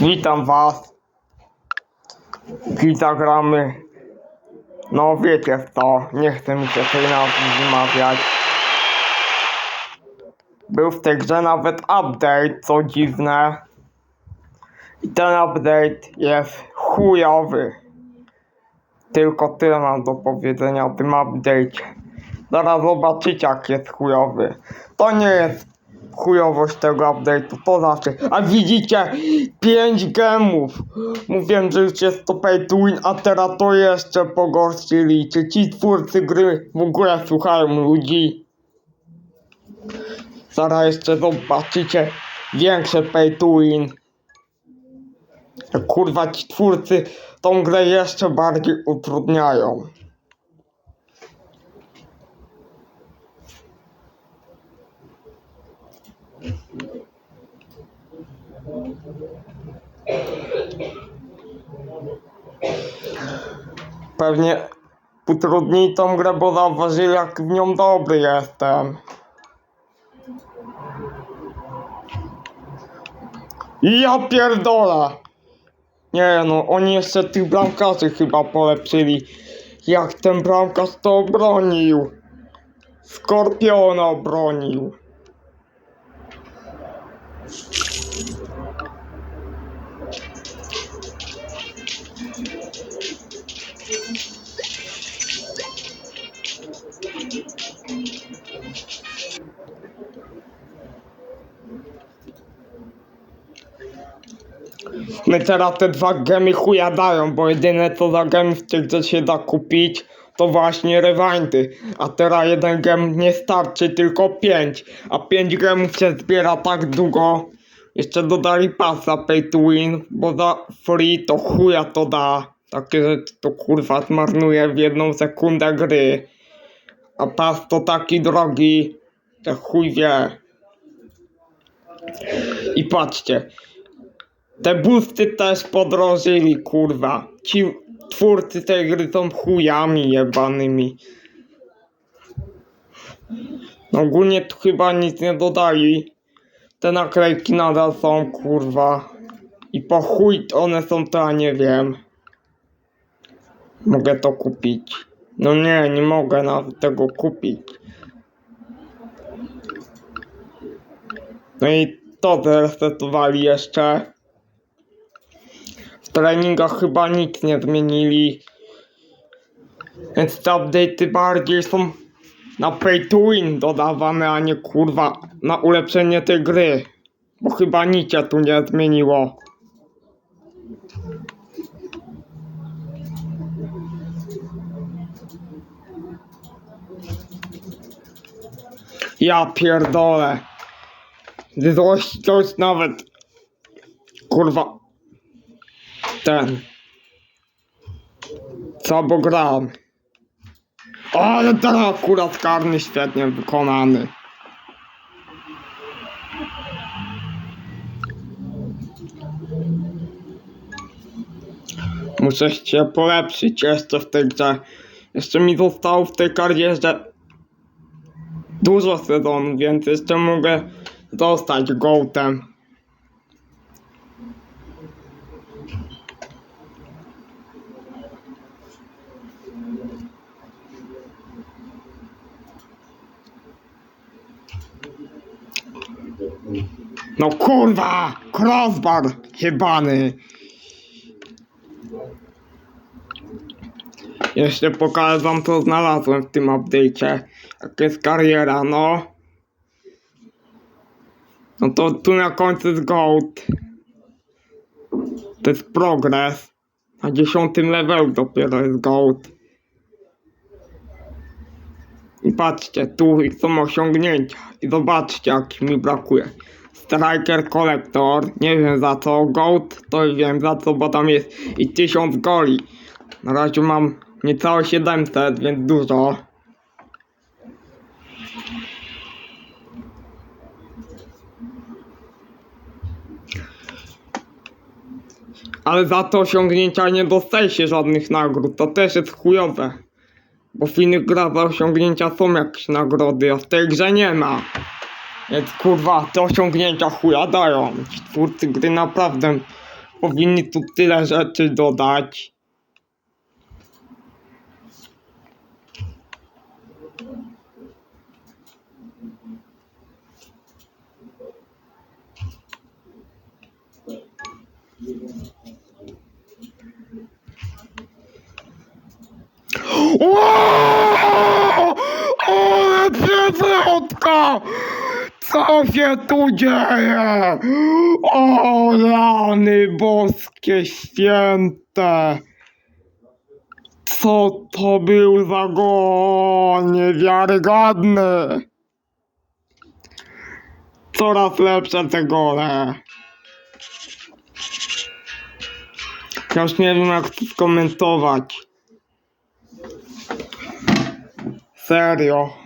Witam was. Kita gramy. No wiecie co, nie chcę mi się tej nazwy wymawiać. Był w tej grze nawet update, co dziwne. I ten update jest chujowy. Tylko tyle mam do powiedzenia o tym update'cie. Zaraz zobaczycie jak jest chujowy. To nie jest chujowość tego update'u, to znaczy. A widzicie, 5 gemów. Mówiłem, że już jest to pay to win, a teraz to jeszcze pogorszyli. Czy ci twórcy gry w ogóle słuchają ludzi? Zaraz jeszcze zobaczycie większe pay to win. Kurwa, ci twórcy tą grę jeszcze bardziej utrudniają. Pewnie utrudnili tą grę, bo zauważyli jak w nią dobry jestem. Ja pierdolę! Nie no, oni jeszcze tych bramkarzy chyba polepszyli. Jak ten bramkarz to obronił. Skorpiona obronił. My teraz te dwa gemy chuja dają, bo jedyne co za gemy w tej grze się da kupić, to właśnie rewindy. A teraz jeden gem nie starczy, tylko pięć. A pięć gemów się zbiera tak długo. Jeszcze dodali pasa pay to win, bo za free to chuja to da. Takie rzeczy to kurwa zmarnuje w jedną sekundę gry. A pas to taki drogi, że chuj wie. I patrzcie, te boosty też podrożyli, kurwa. Ci twórcy tej gry są chujami jebanymi. Ogólnie tu chyba nic nie dodali. Te naklejki nadal są, kurwa. I po chuj one są, to ja nie wiem. Mogę to kupić. No nie, nie mogę nawet tego kupić. No i to zresetowali jeszcze. Treningach chyba nic nie zmienili. Więc te update'y bardziej są na pay to win dodawane, a nie kurwa na ulepszenie tej gry. Bo chyba nic się tu nie zmieniło. Ja pierdolę. Złość to jest nawet kurwa ten. Co bo gram. Ale teraz akurat karny świetnie wykonany. Muszę się polepszyć jeszcze w tej grze. Jeszcze mi zostało w tej karierze dużo sezonów, więc jeszcze mogę zostać gołtem. No kurwa! Crossbar jebany! Jeszcze pokażę wam co znalazłem w tym update'cie. Jak jest kariera, no. No to tu na końcu jest gold. To jest progress. Na dziesiątym levelu dopiero jest gold. I patrzcie, tu są osiągnięcia. I zobaczcie, jak mi brakuje. Striker Collector, nie wiem za co. Gold, to wiem za co, bo tam jest i 1000 goli. Na razie mam niecałe 700, więc dużo. Ale za to osiągnięcia nie dostaje się żadnych nagród, to też jest chujowe. Bo w innych grach za osiągnięcia są jakieś nagrody, a w tej grze nie ma. Więc kurwa, te osiągnięcia chuja dają. Ci twórcy gry naprawdę powinni tu tyle rzeczy dodać. O, ale przewrotka! Co się tu dzieje? O, rany boskie święte! Co to był za gol niewiarygodny? Coraz lepsze te gole. Ja już nie wiem jak to skomentować. Serio.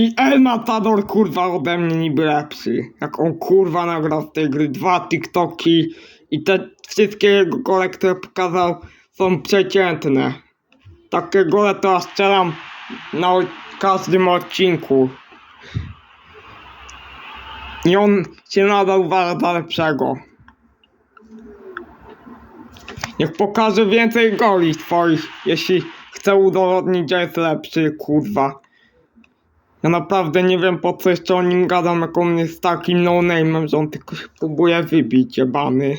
I El Matador kurwa ode mnie niby lepszy. Jak on kurwa nagrał z tej gry dwa TikToki i te wszystkie jego gole, które pokazał są przeciętne. Takie gole to ja strzelam na każdym odcinku. I on się nadal uważa za lepszego. Niech pokaże więcej goli swoich, jeśli chce udowodnić, że jest lepszy, kurwa. Ja naprawdę nie wiem po co jeszcze o nim gadam, jak on jest takim no-name'em, że on tylko się próbuje wybić, jebany.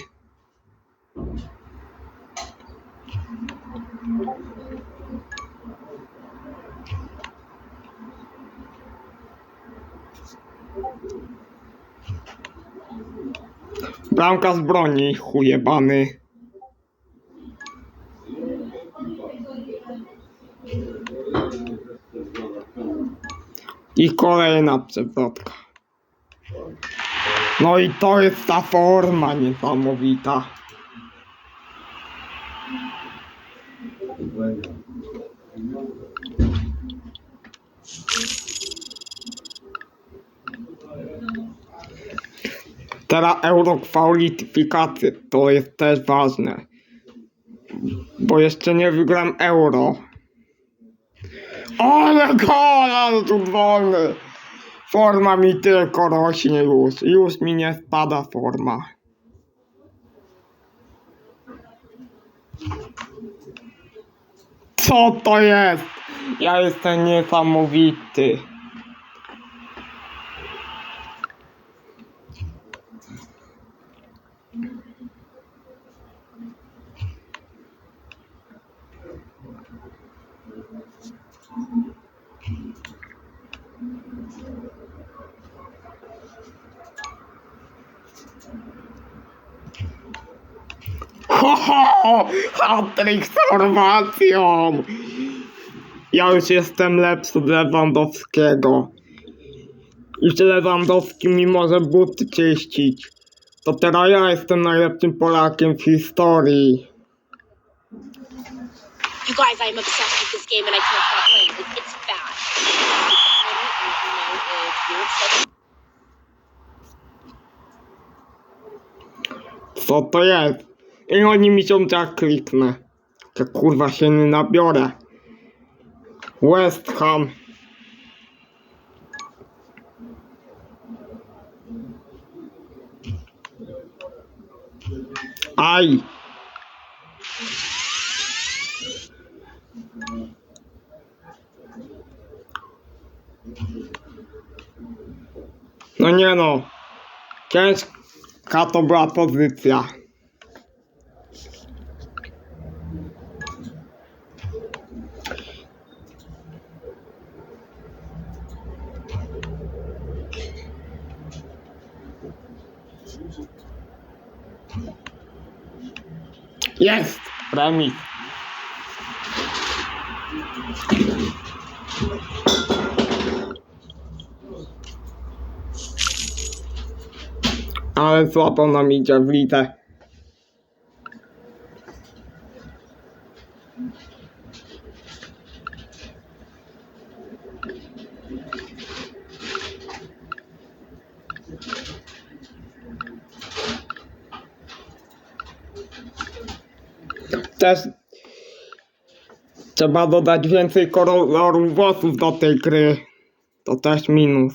Bramka z broni, chujebany. I kolejna przewrotka. No i to jest ta forma niesamowita. Teraz eurokwalifikacje to jest też ważne. Bo jeszcze nie wygram euro. Ale kola tu wolny. Forma mi tylko rośnie już. Już mi nie spada forma. Co to jest? Ja jestem niesamowity. Ho, ho! Hatryk z Chorwacją! Ja już jestem lepszy od Lewandowskiego. Już Lewandowski mi może buty czyścić. To teraz ja jestem najlepszym Polakiem w historii. You guys, I am obsessed with this game and I can't stop playing. It's, it's bad. Co to jest? I oni mi się tak kliknę. To kurwa się nie nabiorę. West Ham. Aj! No nie no. Ciężka to była pozycja. Remis. Ale słabo nam idzie w litę. Też Trzeba dodać więcej kolorów włosów do tej gry. To też minus.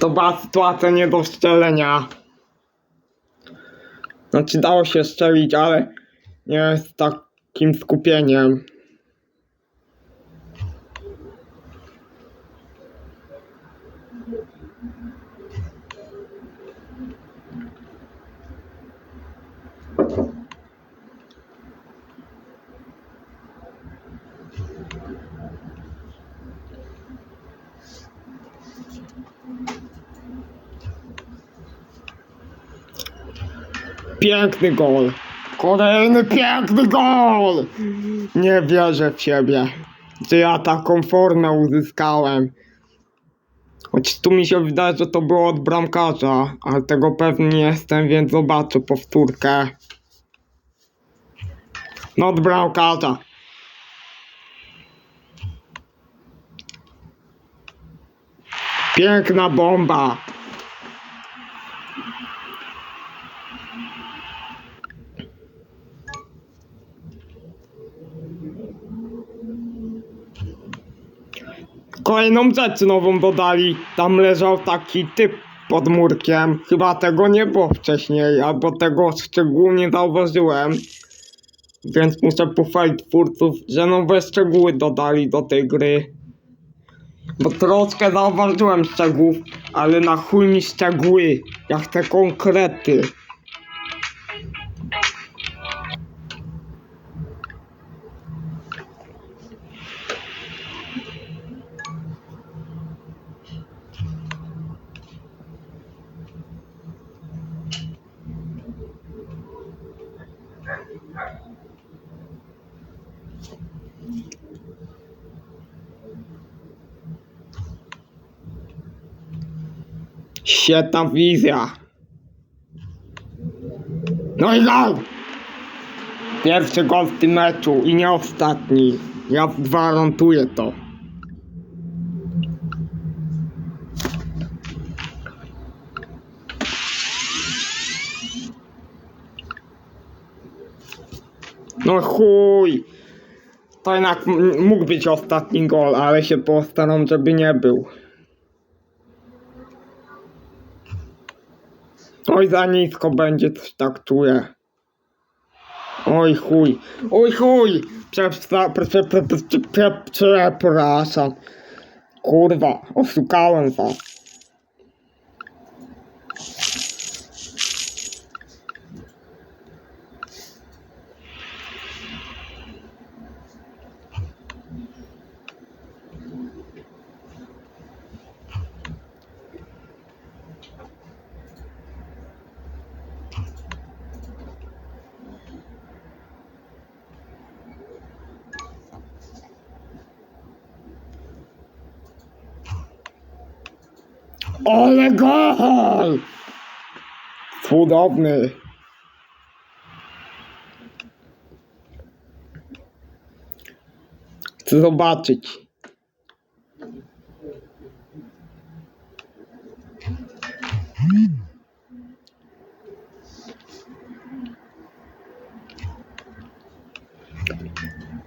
To była sytuacja nie do strzelenia. Znaczy dało się strzelić, ale nie z takim skupieniem. Piękny gol. Kolejny piękny gol. Nie wierzę w siebie, że ja taką formę uzyskałem. Choć tu mi się wydaje, że to było od bramkarza, ale tego pewnie nie jestem, więc zobaczę powtórkę. No od bramkarza. Piękna bomba. Kolejną rzecz nową dodali. Tam leżał taki typ pod murkiem. Chyba tego nie było wcześniej, albo tego szczególnie zauważyłem. Więc muszę pochwalić twórców, że nowe szczegóły dodali do tej gry. Bo troszkę zauważyłem szczegółów, ale na chuj mi szczegóły. Ja chcę konkrety. Świetna wizja. No i gol! Pierwszy gol w tym meczu i nie ostatni. Ja gwarantuję to. No chuj! To jednak mógł być ostatni gol, ale się postaram, żeby nie był. Oj, za nisko będzie, coś tak czuję. Oj chuj, oj chuj! Prze, prze, prze, prze, prze, prze, prze, przepraszam. Kurwa, oszukałem was. Ale gol! Cudowny. Chcę zobaczyć.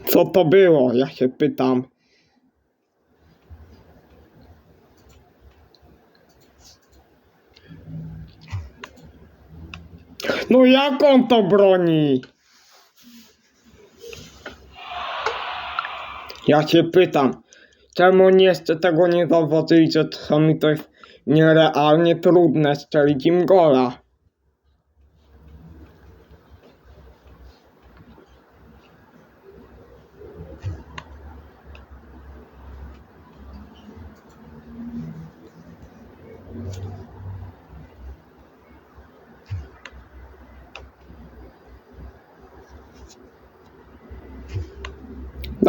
Co to było? Ja się pytam. No jak on to broni? Ja się pytam, czemu jeszcze tego nie zauważyli, że czasami to jest nierealnie trudne strzelić im gola.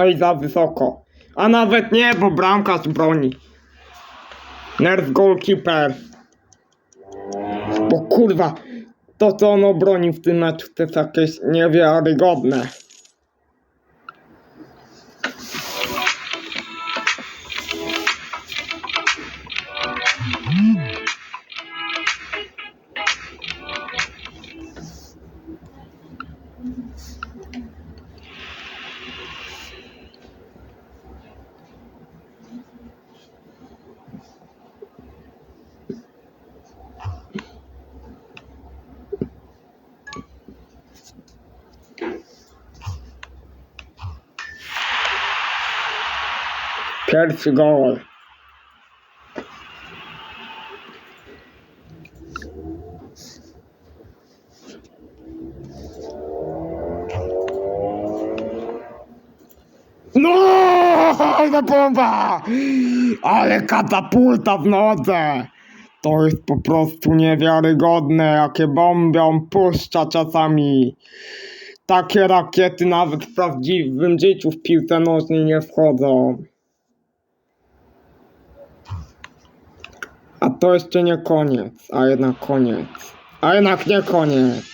No i za wysoko. A nawet nie, bo bramkarz broni. Nerf goalkeeper. Bo kurwa, to co on obronił w tym meczu to jest jakieś niewiarygodne. Pierwszy gol. No, ale bomba! Ale katapulta w nodze! To jest po prostu niewiarygodne, jakie bombią puszcza czasami. Takie rakiety nawet w prawdziwym życiu w piłce nożnej nie wchodzą. To jeszcze nie koniec, a jednak koniec. A jednak nie koniec.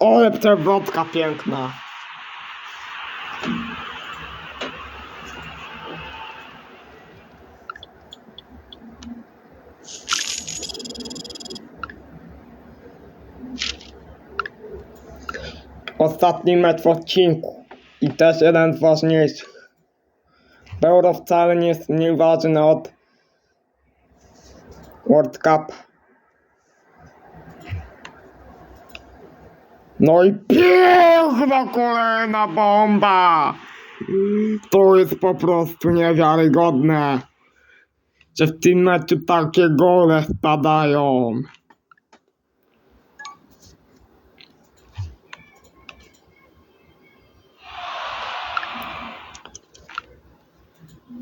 Ale przewrotka piękna. Ostatni mecz w odcinku. I też jeden z ważniejszych. Euro wcale nie jest mniej ważny od World Cup. No i piękna kolejna bomba! To jest po prostu niewiarygodne, że w tym meczu takie gole spadają.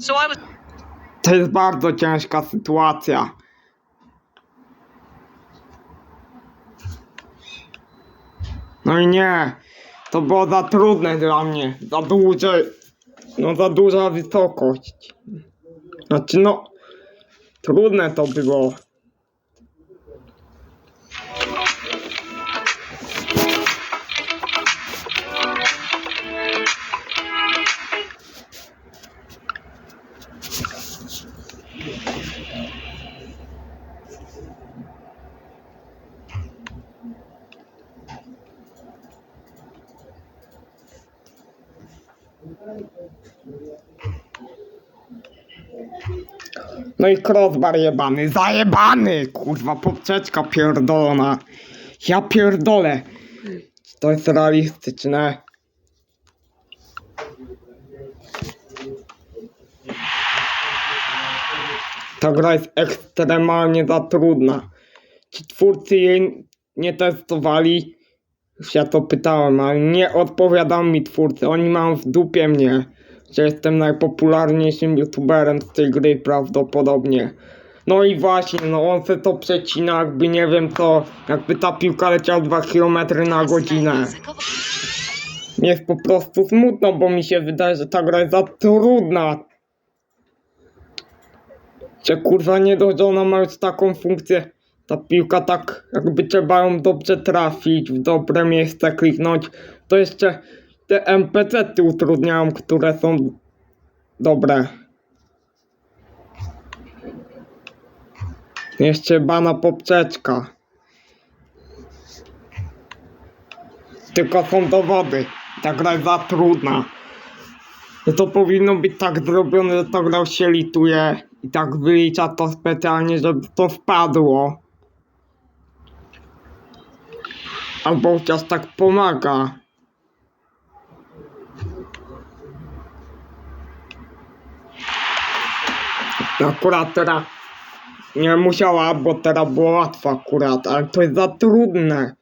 So I was To jest bardzo ciężka sytuacja. No i nie, to było za trudne dla mnie, za duże, no za duża wysokość. Znaczy no, trudne to było. No i crossbar jebany, zajebany, kurwa, poprzeczka pierdolona. Ja pierdolę. To jest realistyczne? Ta gra jest ekstremalnie za trudna. Czy twórcy jej nie testowali? Ja to pytałem, ale nie odpowiadał mi twórcy. Oni mają w dupie mnie, że jestem najpopularniejszym youtuberem z tej gry prawdopodobnie. No i właśnie, no on se to przecina, jakby nie wiem co, jakby ta piłka leciała 2 km na godzinę. Jest po prostu smutno, bo mi się wydaje, że ta gra jest za trudna. Że kurwa nie dość, że ona ma już taką funkcję. Ta piłka tak jakby trzeba ją dobrze trafić, w dobre miejsce kliknąć. To jeszcze te NPC-ty utrudniają, które są dobre. Jeszcze bana poprzeczka. Tylko są dowody. Ta gra jest za trudna. No to powinno być tak zrobione, że ta gra się lituje i tak wylicza to specjalnie, żeby to wpadło. Albo chociaż tak pomaga. Akurat teraz nie musiała, bo teraz było łatwo akurat, ale to jest za trudne.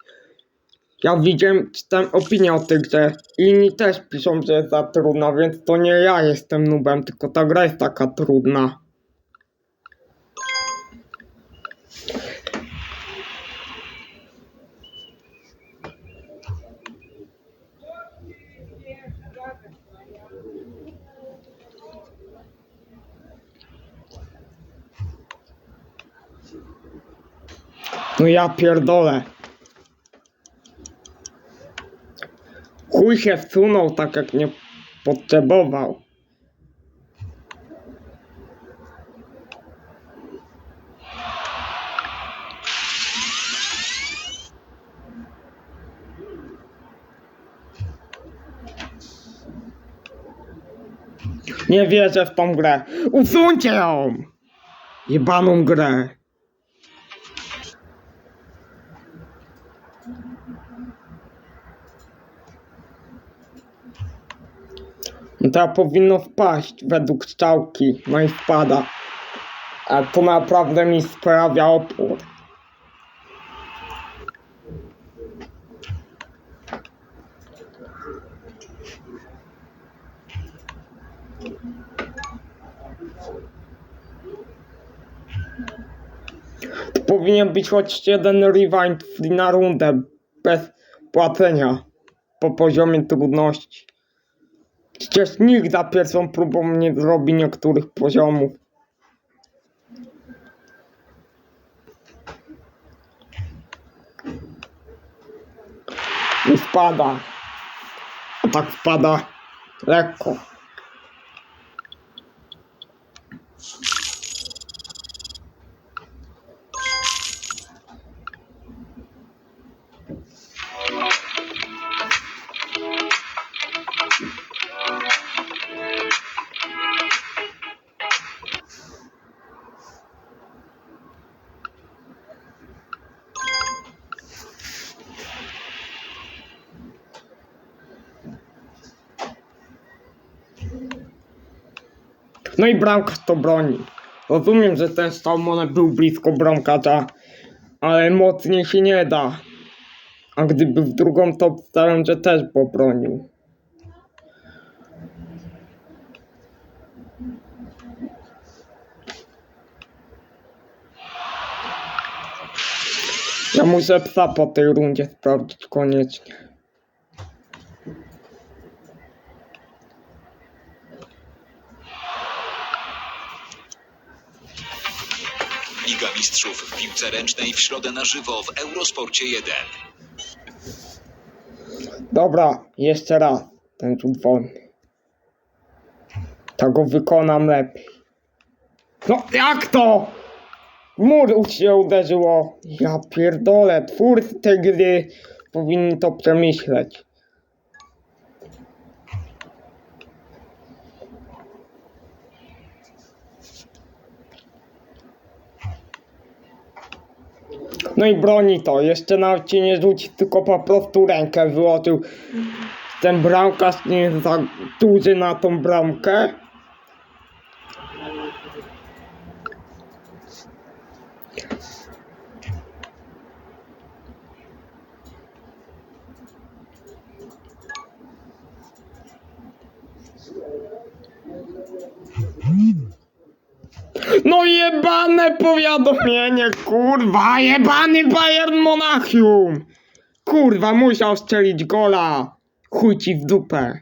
Ja widziałem, czytałem opinię o tych, że inni też piszą, że jest za trudna, więc to nie ja jestem nubem, tylko ta gra jest taka trudna. No ja pierdolę. Chuj się wsunął tak jak nie potrzebował. Nie wierzę w tą grę. Usuńcie ją! Jebaną grę. To powinno wpaść według strzałki. No i wpada. A to naprawdę mi sprawia opór. To powinien być choć jeden rewind na rundę bez płacenia po poziomie trudności. Przecież nikt za pierwszą próbą nie zrobi niektórych poziomów. I wpada. A tak wpada lekko. No i bramkarz to broni. Rozumiem, że ten Salmonek był blisko bramkarza, ale mocniej się nie da. A gdyby w drugą, to obstawiam, że też pobronił. Ja muszę psa po tej rundzie sprawdzić koniecznie. Mistrzów w piłce ręcznej w środę na żywo w Eurosporcie 1. Dobra, jeszcze raz ten rzut wolny. To go wykonam lepiej. No jak to? W Mur się uderzyło. Ja pierdolę, twórcy tej gry powinni to przemyśleć. No i broni to, jeszcze nawet się nie rzuci, tylko po prostu rękę wyłożył. Ten bramkarz nie jest za duży na tą bramkę. No jebane powiadomienie, kurwa, jebany Bayern Monachium! Kurwa, musiał strzelić gola! Chuj ci w dupę.